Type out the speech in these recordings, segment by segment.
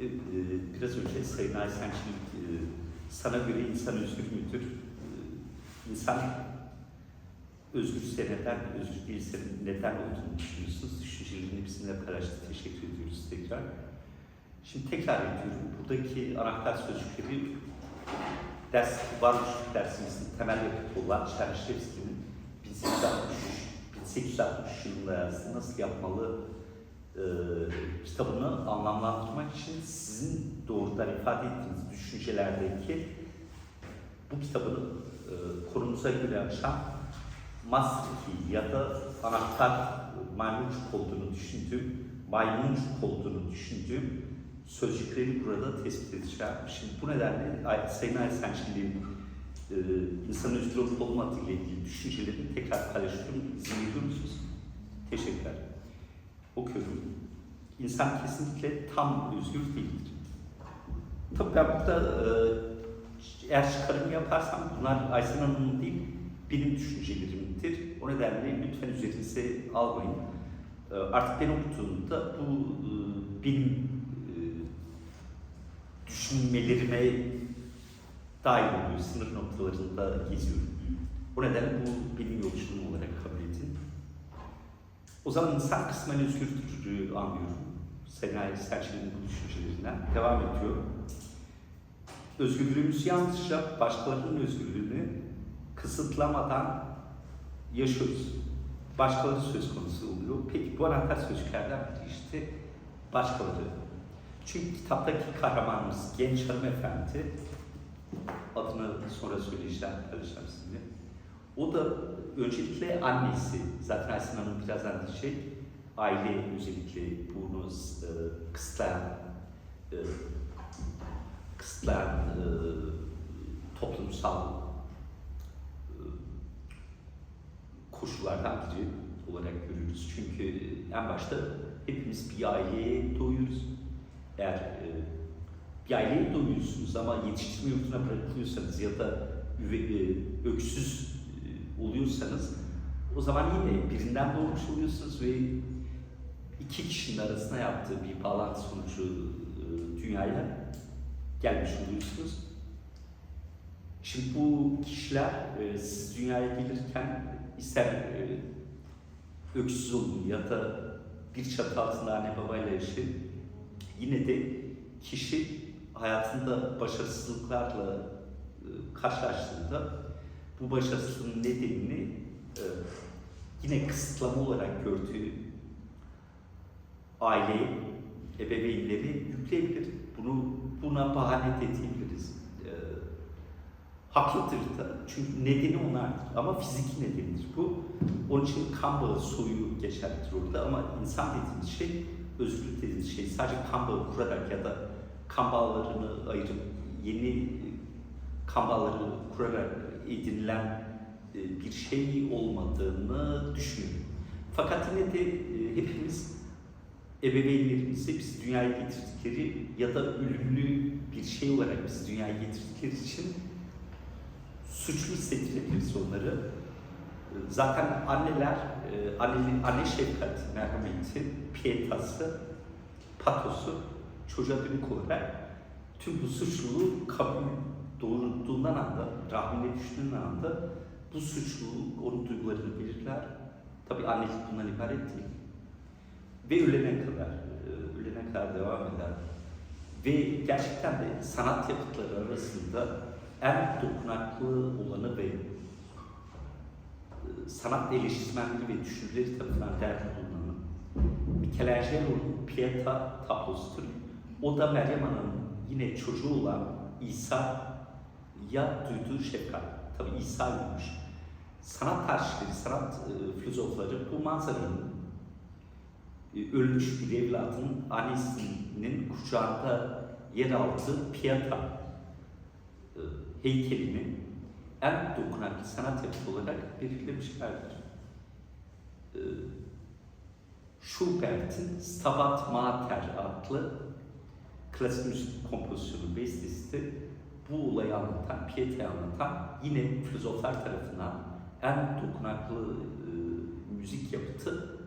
e, biraz önce Sayın Aysen Çelik, e, sana göre insan özgür müdür? E, İnsan özgürse neden, özgür değilse neden olduğunu düşünüyorsunuz? Düşüncelerini bizimle paylaştı. Teşekkür ediyoruz tekrar. Şimdi tekrar ediyorum. Buradaki anahtar sözcükleri ders, varoluşluk dersimizin temel yapıtı olan Çerşevski'nin 1863, 1863 yılında yazdığı Nasıl Yapmalı e, kitabını anlamlandırmak için sizin doğrudan ifade ettiğiniz düşüncelerdeki bu kitabın e, konumuza göre master key ya da anahtar maymuncuk olduğunu düşündüğüm, maymuncuk olduğunu düşündüğüm sözcükleri burada tespit edeceğim. Şimdi bu nedenle Ay- Sayın Aysen Çelik'in e, insanın özgür olup olmadığı ile ilgili düşüncelerini tekrar paylaşıyorum. İzin veriyor musunuz? Teşekkürler. Okuyorum. İnsan kesinlikle tam özgür değildir. Tabii ben burada e, eğer çıkarım yaparsam bunlar Aysen Hanım'ın değil, benim düşüncelerimdir. O nedenle lütfen üzerinize almayın. E, artık ben okuduğumda bu e, benim düşünmelerime dahil oluyor. Sınır noktalarında geziyorum. O nedenle bu benim yolculuğum olarak. O zaman insan kısmen özgürdür anlıyorum. Senay Selçuk'un bu düşüncelerinden devam ediyor. Özgürlüğümüzü yalnızca başkalarının özgürlüğünü kısıtlamadan yaşıyoruz. Başkaları söz konusu oluyor. Peki bu anahtar sözcüklerden biri işte başkaları. Çünkü kitaptaki kahramanımız genç hanımefendi, adını sonra söyleyeceğim, paylaşacağım sizinle. O da öncelikle annesi, zaten Aysin Hanım birazdan diyecek, aile özellikle bunu e, kısıtlayan, e, kısıtlayan e, toplumsal e, koşullardan biri olarak görüyoruz. Çünkü en başta hepimiz bir aileye doğuyoruz. Eğer e, bir aileye doğuyorsunuz ama yetiştirme yurduna bırakılıyorsanız ya da e, öksüz oluyorsanız o zaman yine birinden doğmuş oluyorsunuz ve iki kişinin arasında yaptığı bir bağlantı sonucu e, dünyaya gelmiş oluyorsunuz. Şimdi bu kişiler e, siz dünyaya gelirken ister e, öksüz olun ya da bir çatı altında anne babayla yaşayın yine de kişi hayatında başarısızlıklarla karşılaştığında bu başarısızlığın nedenini e, yine kısıtlama olarak gördüğü aile, ebeveynleri yükleyebilir. Bunu buna bahane de diyebiliriz. E, haklıdır da. Çünkü nedeni onlardır. Ama fiziki nedenidir bu. Onun için kan bağı soyu geçerlidir orada ama insan dediğimiz şey, özgürlük dediğimiz şey sadece kan bağı kurarak ya da kan bağlarını ayırıp yeni kan bağları kurarak edinilen e, bir şey olmadığını düşünüyorum. Fakat yine de e, hepimiz ebeveynlerimizi bizi dünyaya getirdikleri ya da ölümlü bir şey olarak bizi dünyaya getirdikleri için suçlu hissettirebiliriz onları. E, Zaten anneler, anne, anne şefkati, merhameti, pietası, patosu çocuğa dönük olarak tüm bu suçluluğu kabul doğrulduğundan anda, rahmine düştüğünden anda bu suçluluk onun duygularını belirler. Tabii annelik bundan ibaret değil. Ve ölene kadar, e, ölene kadar devam eder. Ve gerçekten de sanat yapıtları arasında en dokunaklı olanı ve e, sanat eleştirmenleri ve düşünürleri tarafından değerli bulunan Michelangelo'nun Pieta tablosudur. O da Meryem Ana'nın yine çocuğu olan İsa'ya duyduğu şefkat. Tabi İsa'ymış. Sanat tarihçileri, sanat e, filozofları bu manzaranın e, ölmüş bir evladın annesinin kucağında yer aldığı Pieta e, heykelini en dokunaklı sanat yapıtı olarak belirlemişlerdir. E, Schubert'in Stabat Mater adlı klasik müzik kompozisyonu bestesi bu olayı anlatan, Pieta'yı anlatan yine filozoflar tarafından en dokunaklı e, müzik yapıtı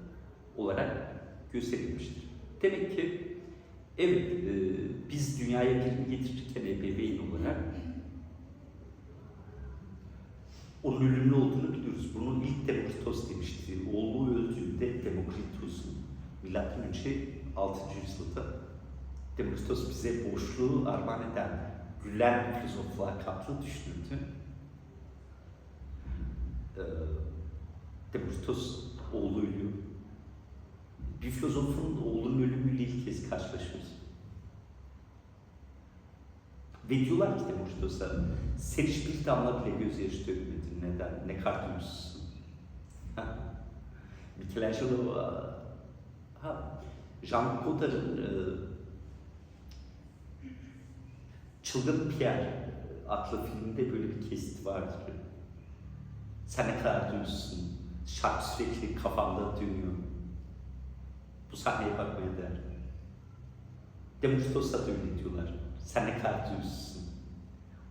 olarak gösterilmiştir. Demek ki evet e, biz dünyaya birini getirirken ebeveyn olarak onun ölümlü olduğunu biliyoruz. Bunu ilk Demokritos demişti. Oğlu öldüğünde Demokritos'un milattan önce 6. yüzyılda Demokritos bize boşluğu armağan eden gülen filozoflar kaplı düşünürdü. Ee, Demokritos oğlu ölüyor. Bir filozofun oğlunun ölümüyle ilk kez karşılaşıyoruz. Ve diyorlar ki Demokritos'a, sen hiçbir damla bile gözyaşı dökmedin. Neden? Ne. Ha. Michelangelo, ha, Jean Godard'ın e, Çılgın Pierre adlı filmde böyle bir kesit vardır. Sen ne kadar duygusuzsun. Şarkı sürekli kafamda dönüyor. Bu sahneye bakmaya değer. Demokritos'a da öyle diyorlar. Sen ne kadar duygusuzsun.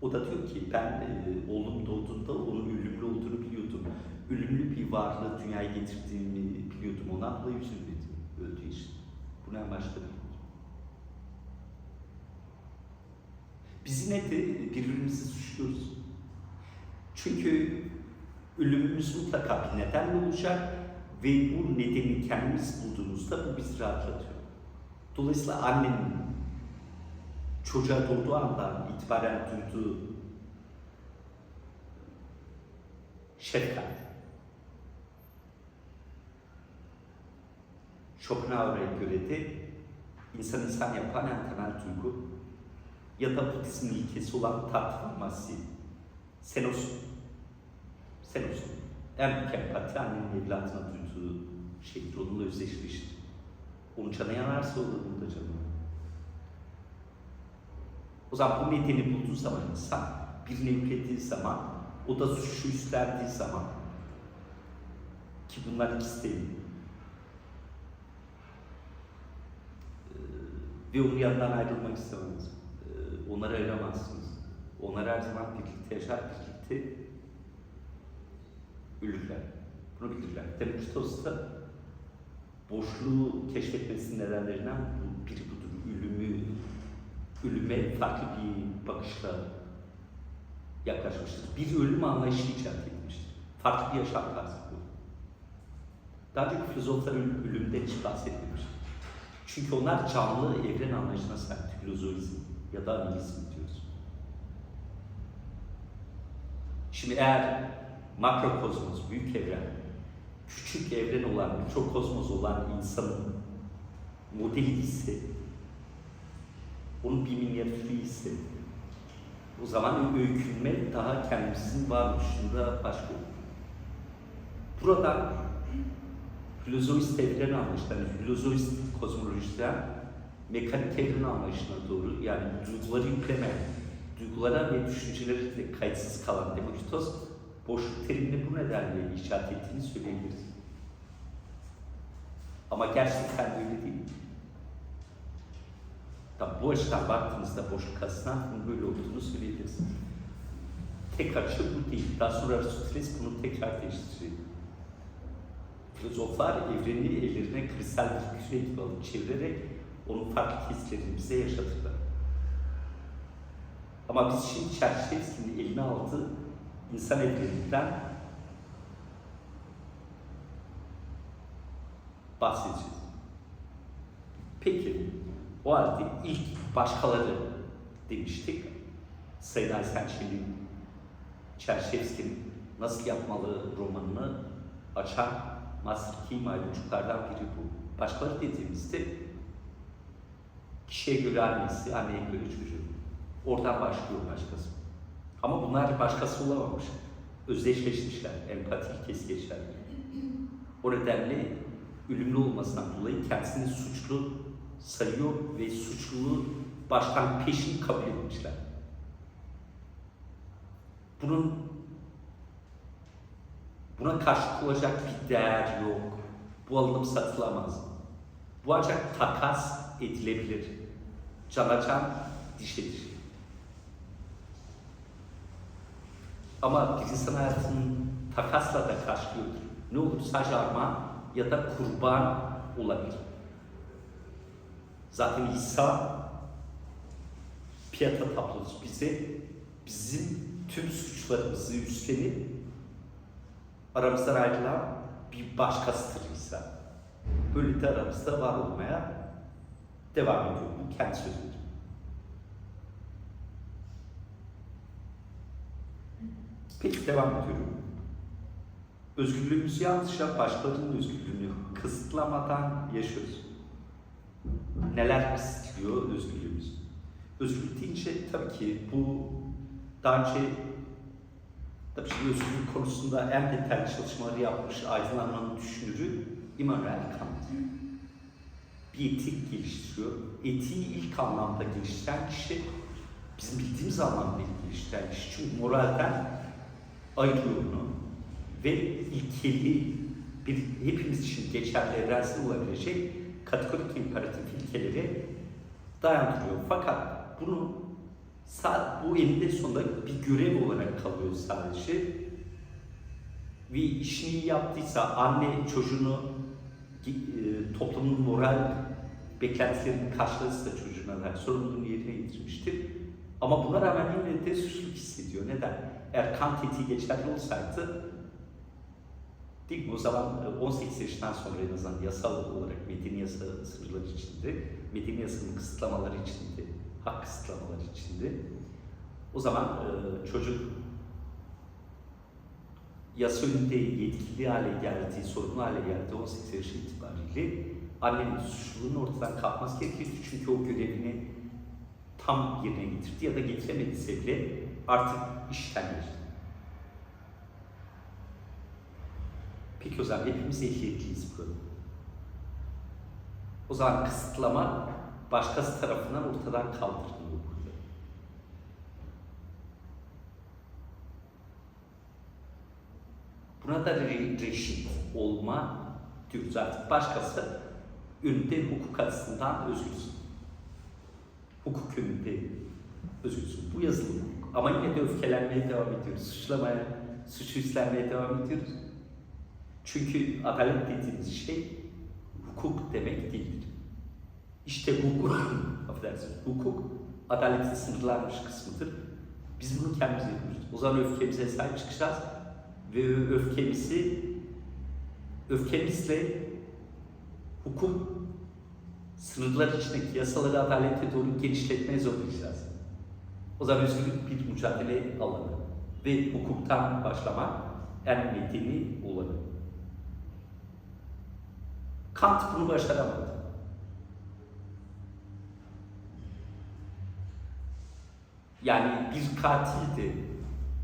O da diyor ki ben e, oğlum doğduğunda onun ölümlü olduğunu biliyordum. Ölümlü bir varlığı dünyaya getirdiğimi biliyordum. Ona abla üzülmedim öldüğü için. Bunu en başta biliyordum. Biz yine de birbirimizi suçluyoruz. Çünkü ölümümüz mutlaka bir nedenle olacak ve bu nedeni kendimiz bulduğumuzda bu bizi rahatlatıyor. Dolayısıyla annenin çocuğa doğduğu andan itibaren duyduğu şefkat, Schopenhauer'a göre de insan insan yapan en temel duygu ya da Budizmin ilkesi olan tatmasi, senos, senos. En büyük empati annenin evladına duyduğu şeydir, onunla özdeşleşir. Onun canı yanarsa olur, da canı. O zaman bu nedeni bulduğu zaman insan, birine yüklediği zaman, o da suçu üstlendiği zaman, ki bunlar ikisi de Ee, ve onun yanından ayrılmak istemez. Onları ayıramazsınız. Onlar her zaman birlikte yaşar, birlikte ölürler. Bunu bilirler. Demokritos da boşluğu keşfetmesinin nedenlerinden bu, biri budur. Ölümü, ölüme farklı bir bakışla yaklaşmıştır. Bir ölüm anlayışı icat etmiştir. Farklı bir yaşam tarzı bu. Daha önce filozoflar ölüm- ölümden hiç bahsetmemiştir. Çünkü onlar canlı evren anlayışına sahip. Filozofizm ya da analizm diyoruz. Şimdi eğer makrokozmos, büyük evren, küçük evren olan, mikrokozmos olan insanın modeli ise, onun bir minyatürü ise, o zaman öykünme daha kendimizin varoluşunda başlıyor. Buradan filozofist evren anlayışından, yani filozofist kozmolojiden mekanik evren anlayışına doğru yani duyguları yükleme, duygulara ve düşüncelere de kayıtsız kalan Demokritos boşluk terimini bu nedenle icat ettiğini söyleyebiliriz. Ama gerçekten öyle değil. Tabi bu açıdan baktığınızda boşluk açısından bunun böyle olduğunu söyleyebiliriz. Tek açı bu değil. Daha sonra Aristoteles bunu tekrar değiştiriyor. Filozoflar evreni ellerine kristal bir küre gibi alıp çevirerek onun farklı hislerini bize yaşatırlar. Ama biz şimdi Çerçevski'nin eline aldığı insan evreninden bahsedeceğiz. Peki, o halde ilk başkaları demiştik. Sayın Aysen Çelik'in Nasıl Yapmalı romanını açan Master Key maymuncuklardan biri bu. Başkaları dediğimizde kişiye göre annesi, anneye göre çocuğu. Oradan başlıyor başkası. Ama bunlar başkası olamamış. Özdeşleşmişler, empati ilkesi geçerli. O nedenle ölümlü olmasından dolayı kendisini suçlu sayıyor ve suçluluğu baştan peşin kabul etmişler. Bunun buna karşılık olacak bir değer yok. Bu alınıp satılamaz. Bu ancak takas edilebilir. Can, dişe diş. Ama bir insan takasla da karşılıyordur. Ne olur? Sadece armağan ya da kurban olabilir. Zaten İsa piyata tablosu bize bizim tüm suçlarımızı üstlenip aramızdan ayrılan bir başkasıdırsa böyle de aramızda var olmaya devam ediyor. Bu kendi sözüdür. Peki devam ediyorum. Özgürlüğümüzü yalnızca başkalarının özgürlüğünü kısıtlamadan yaşıyoruz. Neler kısıtlıyor özgürlüğümüz? Özgürlük deyince tabii ki bu daha önce tabii ki özgürlük konusunda en detaylı çalışmaları yapmış aydınlanmanın düşünürü Immanuel Kant. Bir etik geliştiriyor. Etiği ilk anlamda geliştiren kişi bizim bildiğimiz anlamda geliştiren kişi. Çünkü moralden ayırıyor onu ve ilkeli bir hepimiz için geçerli evrensel olabilecek kategorik imperatif ilkeleri dayandırıyor. Fakat bunu sa- bu eninde sonunda bir görev olarak kalıyor sadece. Ve işini yaptıysa anne çocuğunu e, toplumun moral beklentilerini karşıladıysa çocuğuna dair sorumluluğunu yerine getirmiştir. Ama buna rağmen yine de suçluluk hissediyor. Neden? Eğer Kant etiği geçerli olsaydı değil mi? O zaman e, 18 yaşından sonra en azından yasal olarak medeni yasa sınırları içinde, medeni yasanın kısıtlamaları içinde, hak kısıtlamaları içinde o zaman e, çocuk yasa önünde yetkili hale geldiği, sorumlu hale geldiği 18 yaş itibariyle annenin suçluluğunun ortadan kalkması gerekirdi. Çünkü o görevini tam yerine getirdi ya da getiremediyse bile artık işten geçti. Peki o zaman hepimiz ehliyetliyiz burada. O zaman kısıtlama başkası tarafından ortadan kaldırılıyor burada. Buna da re- reşit olma diyoruz artık. Başkası önünde hukuk açısından özgürsün. Hukuk önünde özgürsün. Bu yazılı hukuk. Ama yine de öfkelenmeye devam ediyoruz. Suçlamaya, suçu üstlenmeye devam ediyoruz. Çünkü adalet dediğimiz şey hukuk demek değildir. İşte hukuk, affedersiniz, hukuk adaletin sınırlanmış kısmıdır. Biz bunu kendimiz yapıyoruz. O zaman öfkemize sahip çıkacağız ve öfkemizi, öfkemizle hukuk sınırlar içindeki yasaları adalete doğru genişletmeye zorlayacağız. O zaman özgürlük bir mücadele alanı ve hukuktan başlamak en medeni olanı. Kant bunu başaramadı. Yani bir katildi.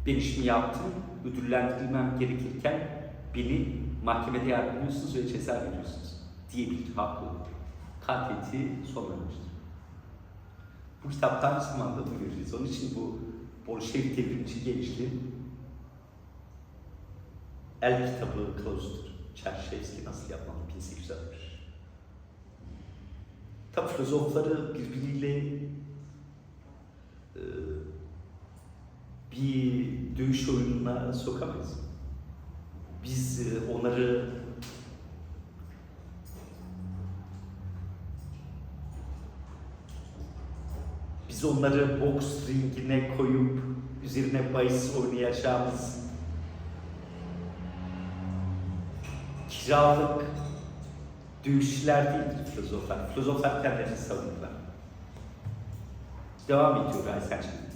Ben işimi yaptım, ödüllendirilmem gerekirken beni mahkemede yargılıyorsunuz ve ceza veriyorsunuz diye bir hakkı Kant etiği son vermiştir. Bu kitaptan zamanda bunu göreceğiz. Onun için bu Bolşevik devrimci gençliğin el kitabı kılavuzudur. Çerşevski nasıl yapmalı 1860. Tabi filozofları birbiriyle e, bir dövüş oyununa sokamayız. Biz e, onları biz onları boks ringine koyup üzerine bahis oynayacağımız kiralık dövüşçüler değildir filozoflar. Filozoflar kendilerini savunurlar. Devam ediyor Aysel şimdi.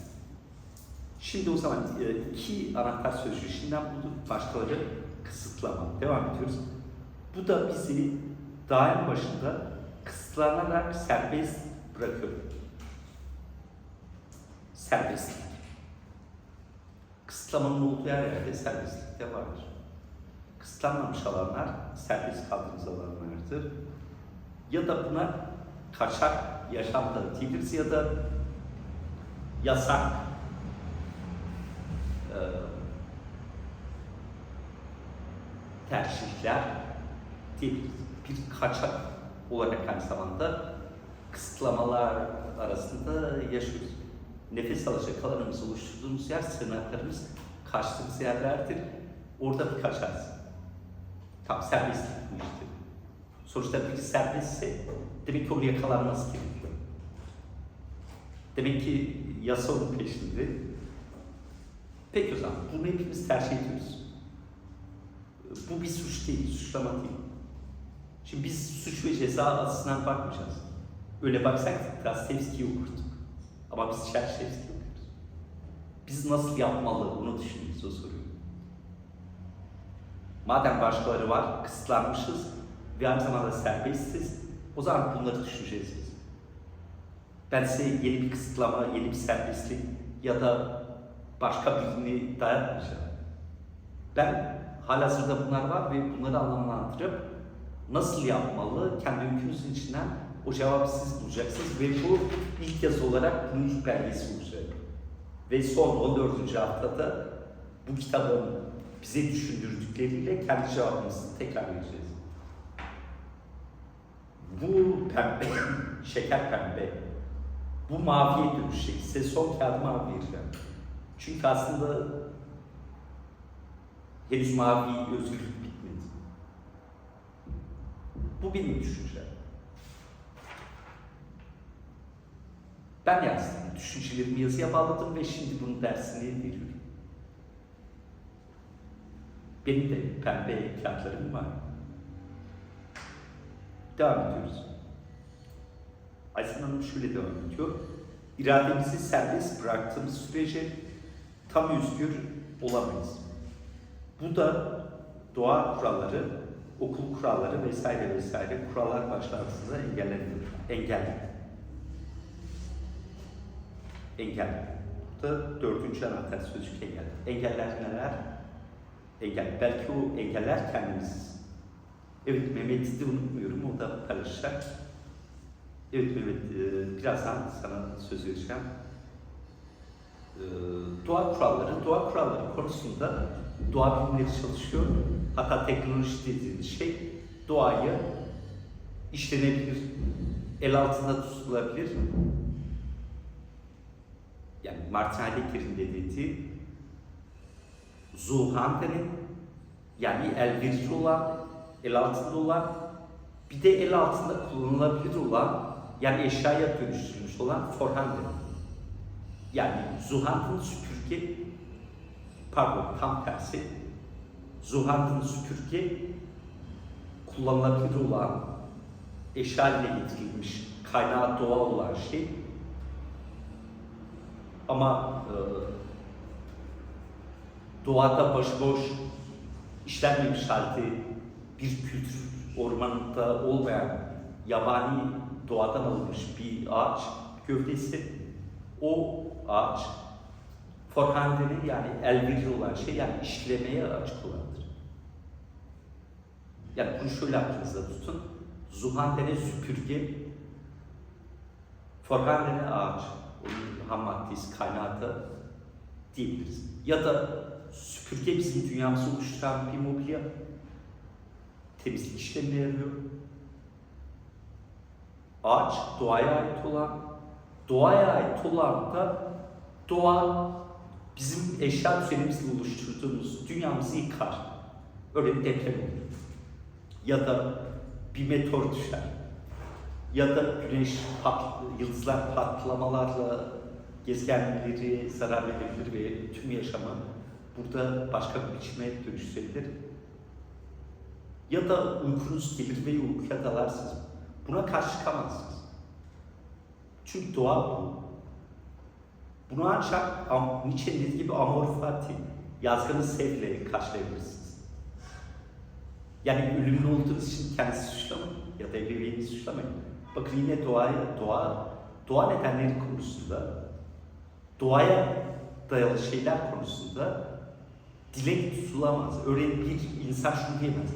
Şimdi o zaman e, iki anahtar sözcüğü şimdiden bulduk. Başkaları kısıtlama. Devam ediyoruz. Bu da bizi daim başında kısıtlanarak serbest bırakıyor. Serbestlik. Kısıtlamanın olduğu her yerde serbestlik de vardır. Kısıtlanmamış alanlar serbest kaldığımız alanlardır. Ya da buna kaçak yaşam da ya da yasak e, tercihler değil, bir kaçak olarak aynı zamanda kısıtlamalar arasında yaşıyoruz. Nefes alacak alanımızı oluşturduğumuz yer, sığınaklarımız kaçtığımız yerlerdir. Orada bir kaçarız. Tam serbestlik bu işte. Sonuçta biri serbestse demek ki oraya yakalanması gerekiyor. Demek ki yasa onun peşinde. Peki o zaman bunu hepimiz tercih ediyoruz. Bu bir suç değil, suçlama değil. Şimdi biz suç ve ceza açısından bakmayacağız. Öyle baksak Dostoyevski'yi okurduk. Ama biz Çerçevski'yi okuyoruz. Biz nasıl yapmalı bunu düşünüyoruz o soruyu. Madem başkaları var, kısıtlanmışız ve aynı zamanda serbestiz, o zaman bunları düşüneceğiz biz. Ben size yeni bir kısıtlama, yeni bir serbestlik ya da başka birini dayatmayacağım. Ben halihazırda bunlar var ve bunları anlamlandırıp nasıl yapmalı, kendi ülkünüzün içinden o cevabı siz bulacaksınız ve bu ilk yazı olarak bunun ilk belgesi olacak. Ve son 14. haftada bu kitabın bize düşündürdükleriyle kendi cevabımızı tekrar vereceğiz. Bu pembe, şeker pembe, bu maviye dönüşecek. Size son kağıdı mavi vereceğim. Çünkü aslında henüz mavi özgürlük bitmedi. Bu benim düşüncem. Ben yazdım. Düşüncelerimi yazıya bağladım ve şimdi bunun dersini veriyorum. Benim de pembe kağıtlarım var. Devam ediyoruz. Aysen Hanım şöyle devam ediyor. İrademizi serbest bıraktığımız sürece tam özgür olamayız. Bu da doğa kuralları, okul kuralları vesaire vesaire kurallar başlarında engellenir. Engel. Engel. Bu da dördüncü anahtar sözcük engel. Engeller neler? Engel. Belki o engeller kendimiziz. Evet Mehmet'i de unutmuyorum. O da paylaşacak. Evet Mehmet, e, birazdan sana söz vereceğim. E, Doğa kuralları, doğa kuralları konusunda doğa bilimleri çalışıyor. Hatta teknoloji dediğimiz şey doğayı işlenebilir, el altında tutulabilir. Yani Martin dediği Zuhande'nin yani elverişli olan, el altında olan bir de el altında kullanılabilir olan yani eşyaya dönüştürülmüş olan forehand. Yani Zuhand'ın süpürge pardon tam tersi Zuhand'ın süpürge kullanılabilir olan eşya haline getirilmiş kaynağı doğal olan şey ama e, doğada başıboş işlenmemiş halde bir kültür ormanında olmayan yabani doğadan alınmış bir ağaç gövdesi o ağaç forhandeli yani elverişli olan şey yani işlemeye açık olandır. Yani bunu şöyle aklınızda tutun. Zuhandene süpürge, forhandene ağaç. Ham maddesi, kaynağı da diyebiliriz. Ya da süpürge bizim dünyamızı oluşturan bir mobilya. Temizlik işlemine yarıyor. Ağaç doğaya ait olan, doğaya ait olan da doğa bizim eşya düzenimizle oluşturduğumuz dünyamızı yıkar. Öyle bir deprem olur. Ya da bir meteor düşer. Ya da güneş pat, yıldızlar patlamalarla gezegenleri zarar verebilir ve tüm yaşamı burada başka bir biçime dönüştürebilir. Ya da uykunuz gelir ve uykuya dalarsınız. Buna karşı çıkamazsınız. Çünkü doğa bu. Bunu ancak am, Nietzsche'nin dediği gibi amor fati, yazgını sevle karşılayabilirsiniz. Yani ölümlü olduğunuz için kendinizi suçlamayın ya da ebeveyninizi suçlamayın. Bakın yine doğaya, doğa, doğa nedenleri konusunda, doğaya dayalı şeyler konusunda dilek tutulamaz. Öyle bir insan şunu diyemez.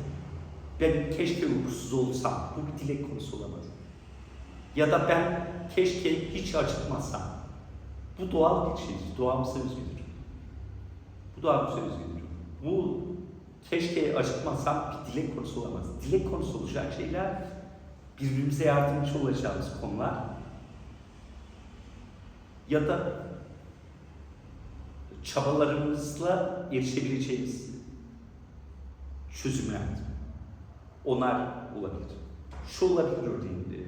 Ben keşke uykusuz olsam, bu bir dilek konusu olamaz. Ya da ben keşke hiç acıkmasam, bu doğal bir şey, doğamıza özgüdür. Bu doğamıza özgüdür. Bu keşke acıkmasam bir dilek konusu olamaz. Dilek konusu olacak şeyler birbirimize yardımcı olacağımız konular ya da çabalarımızla erişebileceğimiz çözümler. Onlar olabilir. Şu olabilir örneğin, e,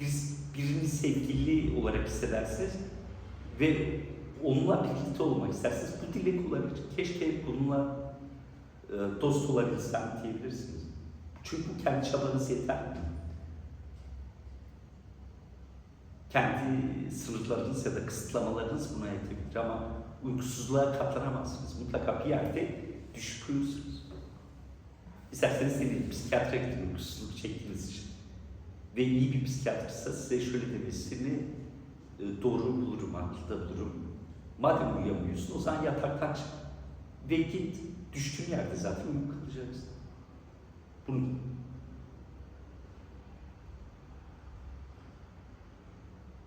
biz birini sevgili olarak hissedersiniz ve onunla birlikte olmak istersiniz. Bu dili kullanır. Keşke bununla e, dost olabilsem diyebilirsiniz. Çünkü kendi çabanız yeter? Kendi sınırlarınız ya da kısıtlamalarınız buna yetebilir ama uykusuzluğa katlanamazsınız. Mutlaka bir yerde düşüp uyursunuz. İsterseniz deneyin, psikiyatra gidin uykusuzluk çektiğiniz için. Ve iyi bir psikiyatrsa size şöyle demesini e, doğru bulurum, haklı da bulurum. Madem uyuyamıyorsun o zaman yataktan çık. Ve git. Düştüğün yerde zaten uyku kalacaksın. Bunu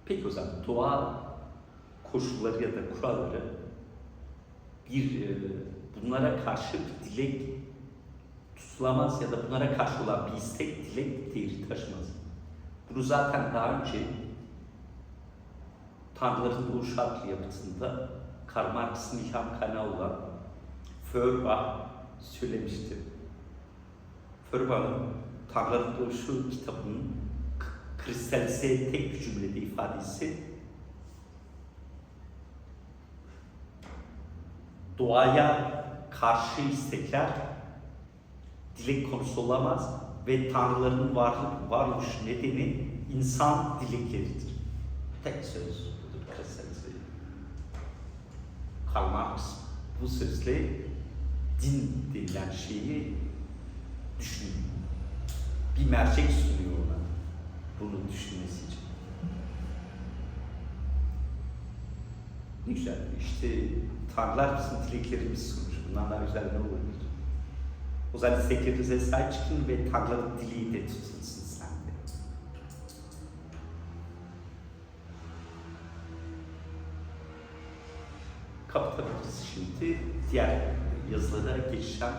Peki o zaman doğa koşulları ya da kuralları bir e, bunlara karşı bir dilek tutulamaz ya da bunlara karşı olan bir istek dilek değeri taşımaz. Bunu zaten daha önce Tanrıların Doğuş adlı yapıtında Karl Marx'ın ilham kaynağı olan Feuerbach söylemişti. Feuerbach'ın Tanrıların Doğuşu kitabının k- kristalize tek bir cümlede ifadesi doğaya karşı istekler dilek konusu olamaz ve tanrıların varlık, varoluş nedeni insan dilekleridir. Tek söz budur kristalize. Karl Marx bu sözle din denilen şeyi düşünüyor. Bir mercek sunuyor ona bunu düşünmesi için. Ne güzel. İşte tanrılar bizim dileklerimiz sunmuş. Bundan daha güzel ne olabilir? O zaman isteklerinize sahip çıkın ve tanrıların dileği de tutulsun sende. Kapatabiliriz şimdi. Diğer yazılara geçeceğim.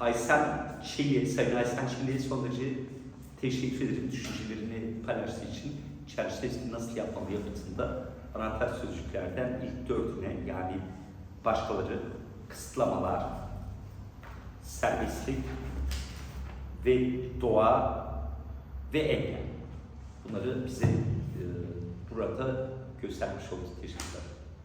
Aysel Çelik'e, Sayın Aysel Çelik'e son derece teşekkür ederim düşüncelerini paylaştığı için. Çerçevesini nasıl yapmalı yapıtında anahtar sözcüklerden ilk dördüne yani başkaları, kısıtlamalar, serbestlik ve doğa ve engel. Bunları bize e, burada göstermiş oldu. Teşekkürler.